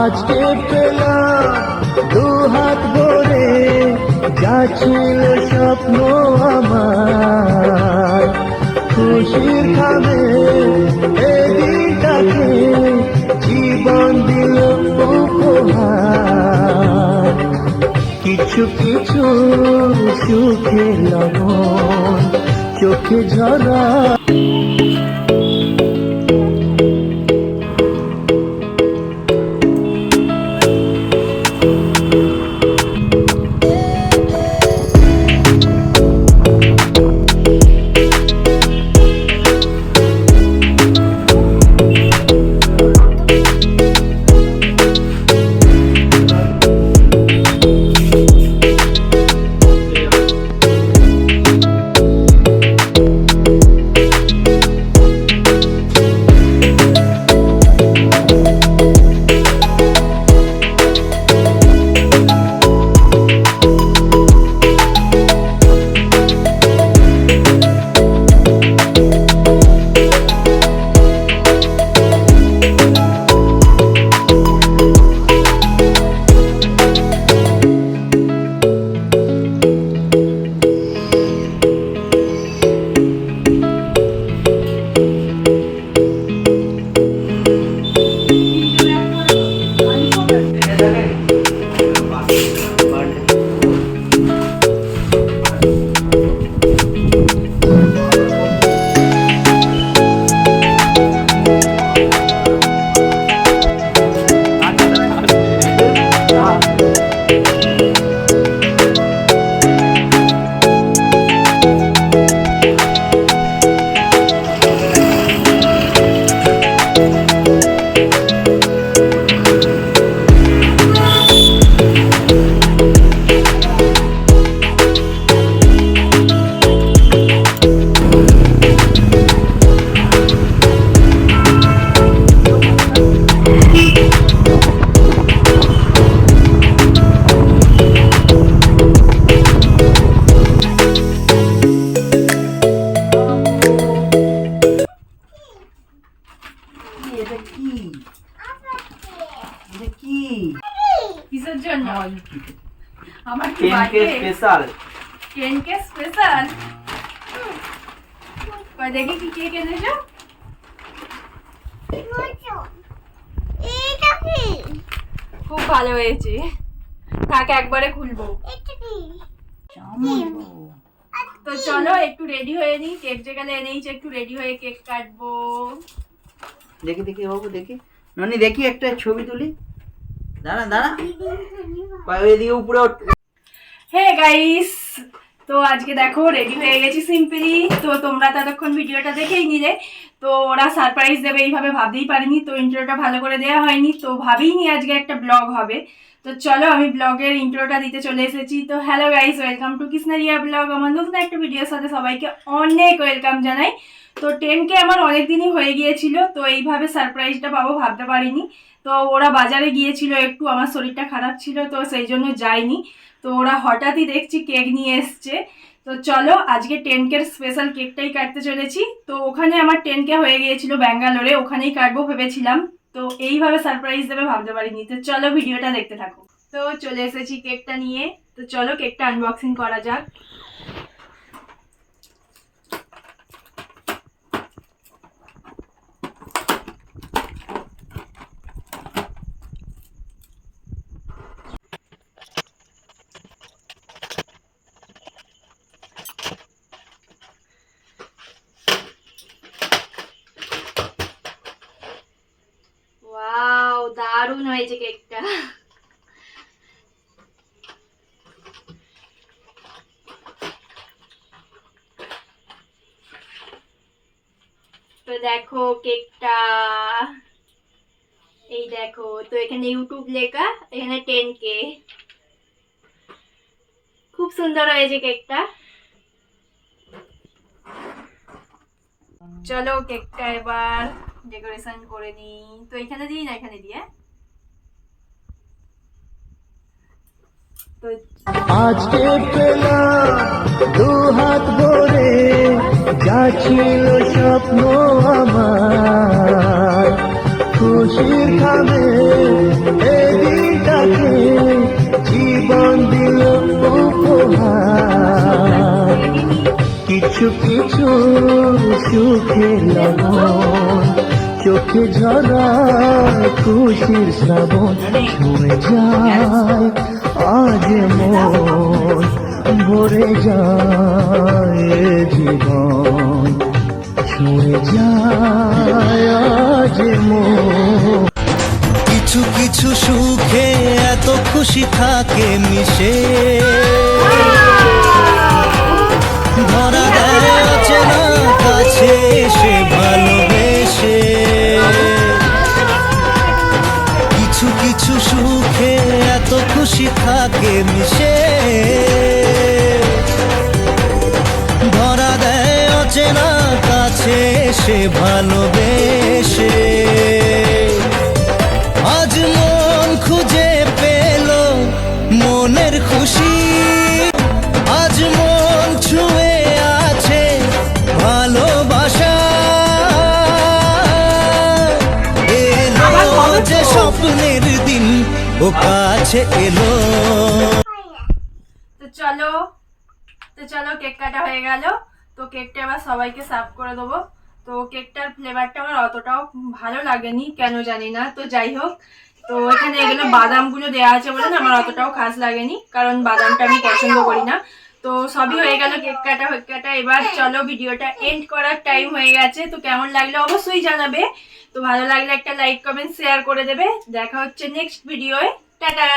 আজকে পেলাম, দু হাত ভরে যা ছিল স্বপ্ন আমার। খুশির খাবে এদিনটাকে জীবন দিল উপহার। কিছু কিছু সুখে লবণ চোখে ঝরা আমার কি স্পেশাল কে স্পেশাল কই দেখি কি কেক এনেছো। খুব ভালো হয়েছে। থাক একবারে খুলবো। তো চলো একটু রেডি হয়ে নিই কেক যেখানে এনেইছে একটু রেডি হয়ে কেক কাটবো। দেখি দেখি বাবু দেখি। ননি দেখি একটা ছবি তুলি। দাঁড়া দাঁড়া ওইদিকে উপরে হে গাইস তো আজকে দেখো রেডি হয়ে গেছি সিম্পলি। তো তোমরা ততক্ষণ ভিডিওটা দেখেই নিলে। তো ওরা সারপ্রাইজ দেবে এইভাবে ভাবতেই পারিনি। তো ইন্ট্রোটা ভালো করে দেওয়া হয়নি। তো ভাবিনি আজকে একটা ব্লগ হবে। তো চলো আমি ব্লগের ইন্ট্রোটা দিতে চলে এসেছি। তো hello guys welcome to Krishnaria blog আমার নতুন একটা ভিডিওর সাথে সবাইকে অনেক ওয়েলকাম জানাই। তো টেনকে আমার অনেক দিনই হয়ে গিয়েছিল, তো এইভাবে সারপ্রাইজটা পাবো ভাবতে পারিনি। তো ওরা বাজারে গিয়েছিল একটু, আমার শরীরটা খারাপ ছিল, তো সেই জন্য যাইনি। তো ওরা হঠাৎই দেখছি কেক নিয়ে এসছে। তো চলো, আজকে টেন কের স্পেশাল কেকটাই কাটতে চলেছি। তো ওখানে আমার টেন কে হয়ে গিয়েছিল ব্যাঙ্গালোরে, ওখানেই কাটবো ভেবেছিলাম। তো এইভাবে সারপ্রাইজ দেবে ভাবতে পারিনি। তো চলো ভিডিওটা দেখতে থাকো। তো চলে এসেছি কেকটা নিয়ে। তো চলো কেকটা আনবক্সিং করা যাক। দারুণ হয়েছে কেকটা তো দেখো কেকটা এই দেখো, তো এখানে ইউটিউব লেখা, এখানে টেন কে খুব সুন্দর হয়েছে কেকটা চলো কেকটা এবার ডেকোরেশন করে নিই। তো এখানে দিই না এখানে দিয়ে আজকে পেলাম দু হাত ভরে, যা স্বপ্ন আমার। খুশির খাবে এই দিনটাকে জীবন দিল উপহার। কিছু কিছু সুখে লগন চোখে ঝরা খুশির শ্রাবণ, ছুঁয়ে যায়। আজ মন, ভরে যায় জীবন। ছুঁয়ে যায় মন। কিছু কিছু সুখে এত খুশি থাকে মিশে। ধরা দেয় অচেনা কাছে এসে ভালোবেসে খুশি থাকে মিশে। ধরা দেয় অচেনা কাছে সে ভালোবেসে। আজ মন খুঁজে পেল মনের খুশি। আজ মন ছুঁয়ে আছে ভালোবাসা। এলো যে স্বপ্নের দিন ও কাছে এলো। তো চলো তো চলো কেক কাটা হয়ে গেল। তো কেকটা এবার সবাইকে সার্ভ করে দেবো। তো কেকটার ফ্লেভারটা আমার অতটাও ভালো লাগেনি, কেন জানি না। তো যাই হোক, তো এখানে এগুলো বাদামগুলো দেওয়া আছে বলে না, আমার অতটাও খাস লাগেনি, কারণ বাদামটা আমি পছন্দ করি না। তো সবই হয়ে গেল কেক কাটা কেক কাটা। এবার চলো ভিডিওটা এন্ড করার টাইম হয়ে গেছে। তো কেমন লাগল অবশ্যই জানাবে। তো ভালো লাগলে একটা লাইক কমেন্ট শেয়ার করে দেবে। দেখা হচ্ছে নেক্সট ভিডিওয় টাটা!